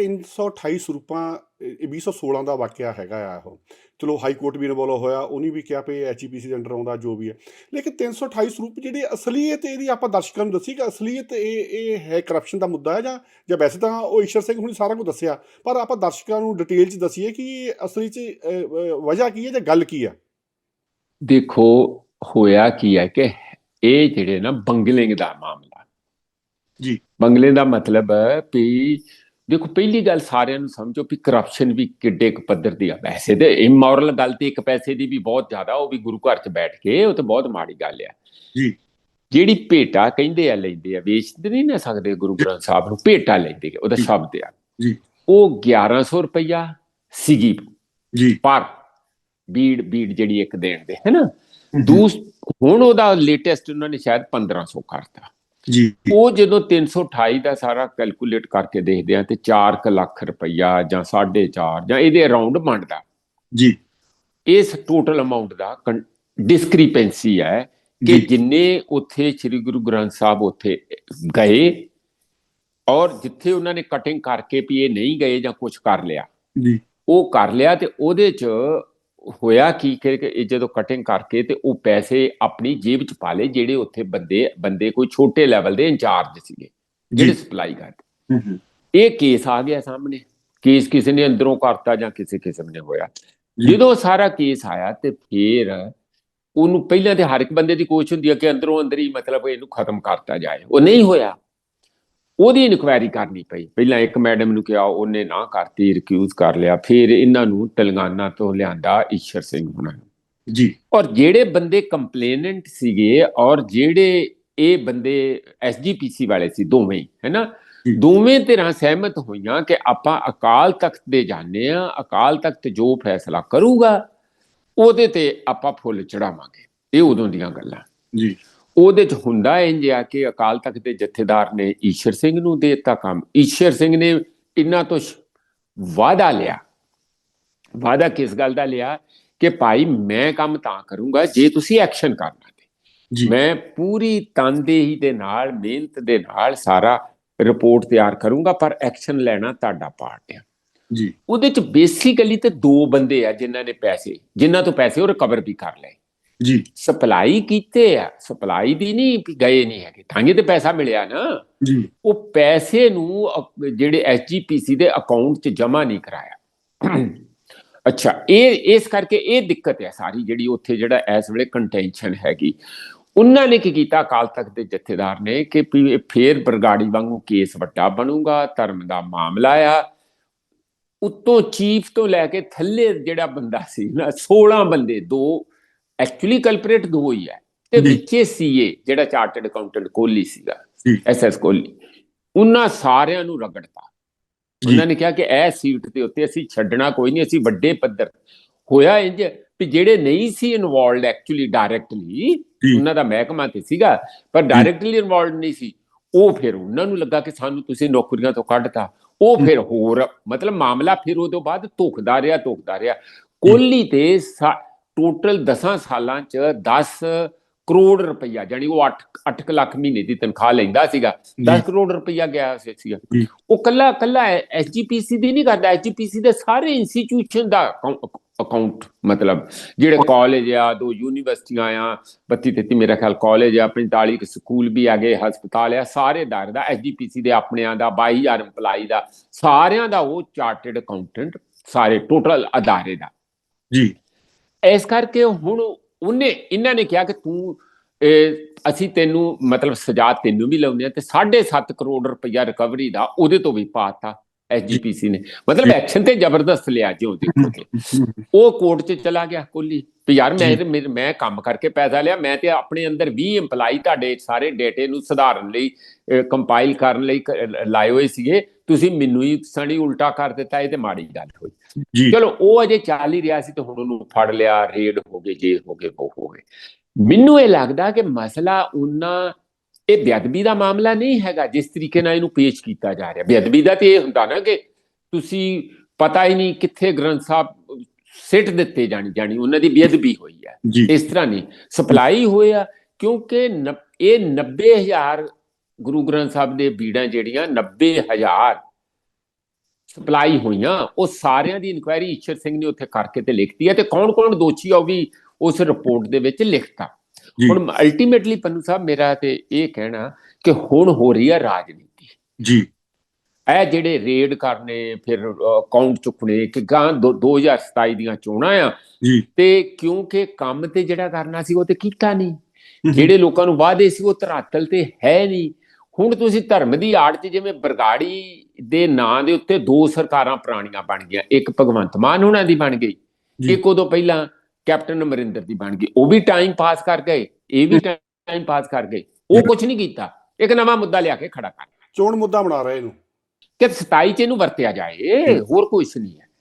328 ਸਰੂਪਾਂ ਇਹ 2016 ਦਾ ਵਾਕਿਆ ਹੈਗਾ ਆ ਉਹ। ਚਲੋ ਹਾਈ ਕੋਰਟ ਵੀ ਇਨਵੋਲਵ ਹੋਇਆ ਉਹਨੇ ਵੀ ਕਿਹਾ ਵੀ ਐਚਪੀਸੀ ਦੇ ਅੰਡਰ ਆਉਂਦਾ ਜੋ ਵੀ ਹੈ। ਲੇਕਿਨ 328 ਸਰੂਪ ਜਿਹੜੀ ਅਸਲੀਅਤ ਇਹਦੀ ਆਪਾਂ ਦਰਸ਼ਕਾਂ ਨੂੰ ਦੱਸੀ ਕਿ ਅਸਲੀਅਤ ਇਹ ਇਹ ਹੈ ਕਰਪਸ਼ਨ ਦਾ ਮੁੱਦਾ ਹੈ ਜਾਂ ਜਾਂ ਵੈਸੇ ਤਾਂ ਉਹ ਈਸ਼ਰ ਸਿੰਘ ਹੁਣੀ ਸਾਰਾ ਕੁਝ ਦੱਸਿਆ ਪਰ ਆਪਾਂ ਦਰਸ਼ਕਾਂ ਨੂੰ ਡਿਟੇਲ 'ਚ ਦਸੀਏ ਕਿ ਅਸਲੀ 'ਚ ਵਜ੍ਹਾ ਕੀ ਹੈ ਜਾਂ ਗੱਲ ਕੀ ਹੈ? ਦੇਖੋ ਹੋਇਆ ਕੀ ਹੈ ਕਿ ਇਹ ਜਿਹੜੇ ਨਾ ਬੰਗਲਿੰਗ ਦਾ ਮਾਮਲਾ। ਜੀ। ਬੰਗਲਿੰਗ ਦਾ ਮਤਲਬ ਹੈ ਵੀ ਦੇਖੋ ਪਹਿਲੀ ਗੱਲ ਸਾਰਿਆਂ ਨੂੰ ਸਮਝੋ ਵੀ ਕਰਪਸ਼ਨ ਵੀ ਕਿੱਡੇ ਕੁ ਪੱਧਰ ਦੀ ਆ। ਵੈਸੇ ਤੇ ਇਮੋਰਲ ਗੱਲ ਤੇ ਇੱਕ ਪੈਸੇ ਦੀ ਵੀ ਬਹੁਤ ਜ਼ਿਆਦਾ ਉਹ ਵੀ ਗੁਰੂ ਘਰ 'ਚ ਬੈਠ ਕੇ ਉਹ ਤੇ ਬਹੁਤ ਮਾੜੀ ਗੱਲ ਆ। ਜੀ। ਜਿਹੜੀ ਭੇਟਾ ਕਹਿੰਦੇ ਆ ਲੈਂਦੇ ਆ ਵੇਚਦੇ ਨਹੀਂ ਨਾ ਸਕਦੇ ਗੁਰੂ ਗ੍ਰੰਥ ਸਾਹਿਬ ਨੂੰ ਭੇਟਾ ਲੈਂਦੇ ਆ, ਉਹਦਾ। ਸ਼ਬਦ ਆ। ਜੀ। ਉਹ 1100 ਰੁਪਇਆ ਸੀਗੀ। ਜੀ। ਪਰ ਬੀੜ ਬੀੜ ਜਿਹੜੀ ਇੱਕ ਦੇਣ ਦੇ ਹੈ ਨਾ? ਦੂਸ ਹੁਣ ਉਹਦਾ ਲੇਟੈਸਟ ਉਹਨਾਂ ਨੇ ਸ਼ਾਇਦ 1500 ਕਰਤਾ। ਜੀ। ਉਹ ਜਦੋਂ 328 ਦਾ ਸਾਰਾ ਕੈਲਕੂਲੇਟ ਕਰਕੇ ਦੇਖਦੇ ਆ ਤੇ 4 ਲੱਖ ਰੁਪਈਆ ਜਾਂ 4.5 ਜਾਂ ਇਹਦੇ ਅਰਾਊਂਡ ਬਣਦਾ। ਜੀ। ਇਸ ਟੋਟਲ ਅਮਾਉਂਟ ਦਾ ਡਿਸਕ੍ਰਿਪੈਂਸੀ ਹੈ ਕਿ। ਜਿੰਨੇ ਉੱਥੇ ਸ੍ਰੀ ਗੁਰੂ ਗ੍ਰੰਥ ਸਾਹਿਬ ਉੱਥੇ ਗਏ ਔਰ ਜਿੱਥੇ ਉਹਨਾਂ ਨੇ ਕਟਿੰਗ ਕਰਕੇ ਵੀ ਇਹ ਨਹੀਂ ਗਏ ਜਾਂ ਕੁਝ ਕਰ ਲਿਆ। ਜੀ। ਉਹ ਕਰ ਲਿਆ ਤੇ ਉਹਦੇ ਚ ਹੋਇਆ ਕੀ? ਕਿ ਇਹ ਜਦੋਂ ਕਟਿੰਗ ਕਰਕੇ ਤੇ ਉਹ ਪੈਸੇ ਆਪਣੀ ਜੇਬ ਚ ਪਾ ਲਏ ਜਿਹੜੇ ਉੱਥੇ ਬੰਦੇ ਬੰਦੇ ਕੋਈ ਛੋਟੇ ਲੈਵਲ ਦੇ ਇੰਚਾਰਜ ਸੀਗੇ ਜਿਹੜੇ ਸਪਲਾਈ ਕਰਦੇ। ਇਹ ਕੇਸ ਆ ਗਿਆ ਸਾਹਮਣੇ। ਕੇਸ ਕਿਸੇ ਨੇ ਅੰਦਰੋਂ ਕਰਤਾ ਜਾਂ ਕਿਸੇ ਕਿਸਮ ਨੇ ਹੋਇਆ। ਜਦੋਂ ਸਾਰਾ ਕੇਸ ਆਇਆ ਤੇ ਫੇਰ ਉਹਨੂੰ ਪਹਿਲਾਂ ਤੇ ਹਰ ਇੱਕ ਬੰਦੇ ਦੀ ਕੋਸ਼ਿਸ਼ ਹੁੰਦੀ ਹੈ ਕਿ ਅੰਦਰੋਂ ਅੰਦਰ ਹੀ ਮਤਲਬ ਇਹਨੂੰ ਖਤਮ ਕਰਤਾ ਜਾਏ। ਉਹ ਨਹੀਂ ਹੋਇਆ। ਉਹਦੀ ਇਨਕੁਆਇਰੀ ਕਰਨੀ ਪਈ। ਪਹਿਲਾਂ ਇੱਕ ਮੈਡਮ ਨੂੰ ਕਿਹਾ ਉਹਨੇ ਨਾ ਕਰਤੀ ਰਿਕਿਊਜ਼ ਕਰ ਲਿਆ। ਫਿਰ ਇਹਨਾਂ ਨੂੰ ਤੇਲੰਗਾਨਾ ਤੋਂ ਲਿਆਂਦਾ ਈਸ਼ਰ ਸਿੰਘ ਹੁਣਾਂ ਜੀ। ਔਰ ਜਿਹੜੇ ਬੰਦੇ ਕੰਪਲੇਨੈਂਟ ਸੀਗੇ ਔਰ ਜਿਹੜੇ ਇਹ ਬੰਦੇ ਐਸਜੀਪੀਸੀ ਵਾਲੇ ਸੀ ਦੋਵੇਂ ਹੈਨਾ। ਦੋਵੇਂ ਧਿਰਾਂ ਸਹਿਮਤ ਹੋਈਆਂ ਕਿ ਆਪਾਂ ਅਕਾਲ ਤਖਤ ਦੇ ਜਾਂਦੇ ਆ ਅਕਾਲ ਤਖਤ ਜੋ ਫੈਸਲਾ ਕਰੂਗਾ ਉਹਦੇ ਤੇ ਆਪਾਂ ਫੁੱਲ ਚੜਾਵਾਂਗੇ। ਇਹ ਉਦੋਂ ਦੀਆਂ ਗੱਲਾਂ। ਜੀ। ਉਹਦੇ ਚ ਹੁੰਦਾ ਇੰਜ ਆ ਕਿ ਅਕਾਲ ਤਖਤ ਦੇ ਜਥੇਦਾਰ ਨੇ ਈਸ਼ਰ ਸਿੰਘ ਨੂੰ ਦੇ ਦਿੱਤਾ ਕੰਮ। ਈਸ਼ਰ ਸਿੰਘ ਨੇ ਇਹਨਾਂ ਤੋਂ ਵਾਅਦਾ ਲਿਆ। ਵਾਅਦਾ ਕਿਸ ਗੱਲ ਦਾ ਲਿਆ ਕਿ ਭਾਈ ਮੈਂ ਕੰਮ ਤਾਂ ਕਰੂੰਗਾ ਜੇ ਤੁਸੀਂ ਐਕਸ਼ਨ ਕਰਨਾ ਤੇ। ਮੈਂ ਪੂਰੀ ਤਨਦੇਹੀ ਦੇ ਨਾਲ ਮਿਹਨਤ ਦੇ ਨਾਲ ਸਾਰਾ ਰਿਪੋਰਟ ਤਿਆਰ ਕਰੂੰਗਾ ਪਰ ਐਕਸ਼ਨ ਲੈਣਾ ਤੁਹਾਡਾ ਪਾਰਟ ਹੈ ਜੀ। ਉਹਦੇ ਚ ਬੇਸਿਕਲੀ ਤੇ ਦੋ ਬੰਦੇ ਆ ਜਿਨ੍ਹਾਂ ਨੇ ਪੈਸੇ ਜਿਨ੍ਹਾਂ ਤੋਂ ਪੈਸੇ ਉਹ ਰਿਕਵਰ ਵੀ ਕਰ ਲਏ। ਜੀ। ਸਪਲਾਈ ਕੀਤੇ ਆ ਸਪਲਾਈ ਦੀ ਨਹੀਂ ਵੀ ਗਏ ਨਹੀਂ ਹੈਗੇ। ਤਾਂ ਤੇ ਪੈਸਾ ਮਿਲਿਆ ਨਾ। ਜੀ। ਉਹ ਪੈਸੇ ਨੂੰ ਅਕ- ਜਿਹੜੇ ਐਸਜੀਪੀਸੀ ਦੇ ਅਕਾਊਂਟ 'ਚ ਜਮ੍ਹਾਂ ਨਹੀਂ ਕਰਾਇਆ। ਅੱਛਾ ਇਹ ਇਸ ਕਰਕੇ ਇਹ ਦਿੱਕਤ ਹੈ ਸਾਰੀ ਜਿਹੜੀ ਉੱਥੇ ਜਿਹੜਾ ਇਸ ਵੇਲੇ ਕੰਟੈਂਸ਼ਨ ਹੈਗੀ। ਉਹਨਾਂ ਨੇ ਕੀ ਕੀਤਾ? ਅਕਾਲ ਤਖਤ ਦੇ ਜਥੇਦਾਰ ਨੇ ਕਿ ਵੀ ਇਹ ਫੇਰ ਬਰਗਾੜੀ ਵਾਂਗੂ ਕੇਸ ਵੱਡਾ ਬਣੂਗਾ ਧਰਮ ਦਾ ਮਾਮਲਾ ਆ। ਉੱਤੋਂ ਚੀਫ ਤੋਂ ਲੈ ਕੇ ਥੱਲੇ ਜਿਹੜਾ ਬੰਦਾ ਸੀ ਨਾ 16 ਬੰਦੇ ਦੋ ਐਕਚੁਅਲੀ ਕਲਪਰੇਟ ਦੋ ਹੀ ਹੈ ਤੇ। ਵਿੱਚੇ ਸੀਏ ਜਿਹੜਾ ਚਾਰਟਰਡ ਅਕਾਊਂਟੈਂਟ ਕੋਹਲੀ ਸੀਗਾ। ਐਸਐਸ ਕੋਹਲੀ ਉਹਨਾਂ ਸਾਰਿਆਂ ਨੂੰ ਰਗੜਤਾ। ਉਹਨਾਂ ਨੇ ਕਿਹਾ ਕਿ ਇਹ ਸੀਟ ਦੇ ਉੱਤੇ ਅਸੀਂ ਛੱਡਣਾ ਕੋਈ ਨਹੀਂ ਅਸੀਂ ਵੱਡੇ ਪੱਧਰ ਹੋਇਆ ਇੰਜ ਵੀ ਜਿਹੜੇ ਨਹੀਂ ਸੀ ਇਨਵੋਲਡ ਐਕਚੁਅਲੀ ਡਾਇਰੈਕਟਲੀ। ਉਹਨਾਂ ਦਾ ਮਹਿਕਮਾ ਤੇ ਸੀਗਾ ਪਰ ਡਾਇਰੈਕਟਲੀ ਇਨਵੋਲਡ ਨਹੀਂ ਸੀ ਉਹ ਫਿਰ ਉਹਨਾਂ ਨੂੰ ਲੱਗਾ ਕਿ ਸਾਨੂੰ ਤੁਸੀਂ ਨੌਕਰੀਆਂ ਤੋਂ ਕੱਢਤਾ ਉਹ ਫਿਰ ਹੋਰ ਮਤਲਬ ਮਾਮਲਾ ਫਿਰ ਉਹਦੇ ਬਾਅਦ ਧੁਖਦਾ ਰਿਹਾ ਧੁਖਦਾ ਰਿਹਾ ਕੋਹਲੀ ਤੇ ਟੋਟਲ 10 ਸਾਲਾਂ ਚ 10 ਕਰੋੜ ਰੁਪਈਆ ਜਾਨੀ ਉਹ 8 8 ਲੱਖ ਮਹੀਨੇ ਦੀ ਤਨਖਾਹ ਲੈਂਦਾ ਸੀਗਾ। 10 ਕਰੋੜ ਰੁਪਈਆ ਗਿਆ ਸੀ ਸੀਗਾ। ਉਹ ਕੱਲਾ ਕੱਲਾ ਐਸਜੀਪੀਸੀ ਦੀ ਨਹੀਂ ਕਰਦਾ। ਐਸਜੀਪੀਸੀ ਦੇ ਸਾਰੇ ਇੰਸਟੀਚਿਊਸ਼ਨ ਦਾ ਅਕਾਊਂਟ ਮਤਲਬ ਜਿਹੜੇ ਕਾਲਜ ਆ ਦੋ ਯੂਨੀਵਰਸਿਟੀਆਂ ਆ 32 33 ਮੇਰਾ ਖਿਆਲ ਕਾਲਜ ਆ 45 ਕੁ ਸਕੂਲ ਵੀ ਆ ਗਏ ਹਸਪਤਾਲ ਆ ਸਾਰੇ ਦਾਇਰੇ ਦਾ ਐਸਜੀਪੀਸੀ ਦੇ ਆਪਣਿਆਂ ਦਾ 22000 EMPLOYE ਦਾ ਸਾਰਿਆਂ ਦਾ ਉਹ ਚਾਰਟਰਡ ਅਕਾਊਂਟੈਂਟ ਸਾਰੇ ਟੋਟਲ ਅਦਾਰੇ ਦਾ। ਜੀ। ਇਸ ਕਰਕੇ ਹੁਣ ਉਹਨੇ, ਇਹਨਾਂ ਨੇ ਕਿਹਾ ਕਿ ਤੂੰ ਅਸੀਂ ਤੈਨੂੰ ਮਤਲਬ ਸਜ਼ਾ ਤੈਨੂੰ ਵੀ ਲਾਉਂਦੇ ਆ ਤੇ 7.5 ਕਰੋੜ ਰੁਪਇਆ ਰਿਕਵਰੀ ਦਾ ਉਹਦੇ ਤੋਂ ਵੀ ਪਾਤਾ ਐਸਜੀਪੀਸੀ ਨੇ। ਮਤਲਬ। ਐਕਸ਼ਨ ਤੇ ਜ਼ਬਰਦਸਤ ਲਿਆ ਜਿਉਂ ਦੇਖੋ ਤੇ ਉਹ ਕੋਰਟ 'ਚ ਚਲਾ ਗਿਆ ਕੋਲੀ ਵੀ ਯਾਰ ਮੈਂ। ਮੈਂ- ਕੰਮ ਕਰਕੇ ਪੈਸਾ ਲਿਆ ਮੈਂ ਤੇ ਆਪਣੇ ਅੰਦਰ 20 EMPLOYE ਤੁਹਾਡੇ ਸਾਰੇ ਡੇਟੇ ਨੂੰ ਸੁਧਾਰਨ ਲਈ ਕੰਪਾਈਲ ਕਰਨ ਲਈ ਕ- ਲਾਏ ਹੋਏ ਸੀਗੇ। ਤੁਸੀਂ ਮੈਨੂੰ ਹੀ ਸਣੀ ਉਲਟਾ ਕਰ ਦਿੱਤਾ ਇਹ ਤੇ ਮਾੜੀ ਗੱਲ ਹੋਈ। ਚਲੋ ਉਹ ਅਜੇ ਚੱਲ ਹੀ ਰਿਹਾ ਸੀ ਤੇ ਹੁਣ ਉਹਨੂੰ ਫੜ ਲਿਆ ਰੇਡ ਹੋ ਗਏ ਜੇ ਹੋ ਗਏ ਉਹ ਹੋ ਗਏ। ਮੈਨੂੰ ਇਹ ਲੱਗਦਾ ਕਿ ਮਸਲਾ ਉਹਨਾਂ ਇਹ ਬੇਅਦਬੀ ਦਾ ਮਾਮਲਾ ਨਹੀਂ ਹੈਗਾ ਜਿਸ ਤਰੀਕੇ ਨਾਲ ਇਹਨੂੰ ਪੇਸ਼ ਕੀਤਾ ਜਾ ਰਿਹਾ। ਬੇਅਦਬੀ ਦਾ ਤੇ ਇਹ ਹੁੰਦਾ ਨਾ ਕਿ ਤੁਸੀਂ ਪਤਾ ਹੀ ਨਹੀਂ ਕਿੱਥੇ ਗ੍ਰੰਥ ਸਾਹਿਬ ਸਿੱਟ ਦਿੱਤੇ ਜਾਣੀ ਜਾਣੀ ਉਹਨਾਂ ਦੀ ਬੇਅਦਬੀ ਹੋਈ ਹੈ। ਇਸ ਤਰ੍ਹਾਂ ਨਹੀਂ। ਸਪਲਾਈ ਹੋਇਆ ਕਿਉਂਕਿ ਇਹ 90000 ਗੁਰੂ ਗ੍ਰੰਥ ਸਾਹਿਬ ਦੇ ਬੀੜਾਂ ਜਿਹੜੀਆਂ 90000 ਸਪਲਾਈ ਹੋਈਆਂ ਉਹ ਸਾਰਿਆਂ ਦੀ ਇਨਕੁਆਇਰੀ ਈਸ਼ਰ ਸਿੰਘ ਨੇ ਉੱਥੇ ਕਰਕੇ ਤੇ ਲਿਖਤੀ ਹੈ ਤੇ ਕੌਣ-ਕੌਣ ਦੋਸ਼ੀ ਆ ਉਹ ਵੀ ਉਸ ਰਿਪੋਰਟ ਦੇ ਵਿੱਚ ਲਿਖਤਾ। ਹੁਣ ਅਲਟੀਮੇਟਲੀ ਪੰਨੂ ਸਾਹਿਬ ਮੇਰਾ ਤੇ ਇਹ ਕਹਿਣਾ ਕਿ ਹੁਣ ਹੋ ਰਹੀ ਹੈ ਰਾਜਨੀਤੀ। ਜੀ। ਇਹ ਜਿਹੜੇ ਰੇਡ ਕਰਨੇ ਫਿਰ ਅਕਾਊਂਟ ਚੁੱਕਣੇ ਕਿ ਗਾਂ 2027 ਦੀਆਂ ਚੋਣਾਂ ਆ। ਜੀ। ਤੇ ਕਿਉਂਕਿ ਕੰਮ ਤੇ ਜਿਹੜਾ ਕਰਨਾ ਸੀ ਉਹ ਤੇ ਕੀਤਾ ਨਹੀਂ। ਜਿਹੜੇ ਲੋਕਾਂ ਨੂੰ ਵਾਅਦੇ ਸੀ ਉਹ ਧਰਾਤਲ ਤੇ ਹੈ ਨਹੀਂ। ਹੁਣ ਤੁਸੀਂ ਧਰਮ ਦੀ ਆੜ 'ਚ ਜਿਵੇਂ ਬਰਗਾੜੀ ਦੇ ਨਾਂ ਦੇ ਉੱਤੇ ਦੋ ਸਰਕਾਰਾਂ ਪੁਰਾਣੀਆਂ ਬਣ ਗਈਆਂ। ਇੱਕ ਭਗਵੰਤ ਮਾਨ ਉਹਨਾਂ ਦੀ ਬਣ ਗਈ। ਇੱਕ ਉਦੋਂ ਪਹਿਲਾਂ ਕੈਪਟਨ ਅਮਰਿੰਦਰ ਦੀ ਬਣ ਗਈ। ਉਹ ਵੀ ਟਾਈਮ ਪਾਸ ਕਰ ਗਏ ਇਹ ਵੀ ਟਾਈਮ ਪਾਸ ਕਰ ਗਏ। ਉਹ ਕੁਝ ਨਹੀਂ ਕੀਤਾ। ਇੱਕ ਨਵਾਂ ਮੁੱਦਾ ਲਿਆ ਕੇ ਖੜਾ ਕਰ। ਚੋਣ ਮੁੱਦਾ ਬਣਾ ਰਹੇ ਇਹਨੂੰ। ਕਿ 27 ਚ ਇਹਨੂੰ ਵਰਤਿਆ ਜਾਏ ਹੋਰ ਕੁਝ ਨਹੀਂ ਹੈ।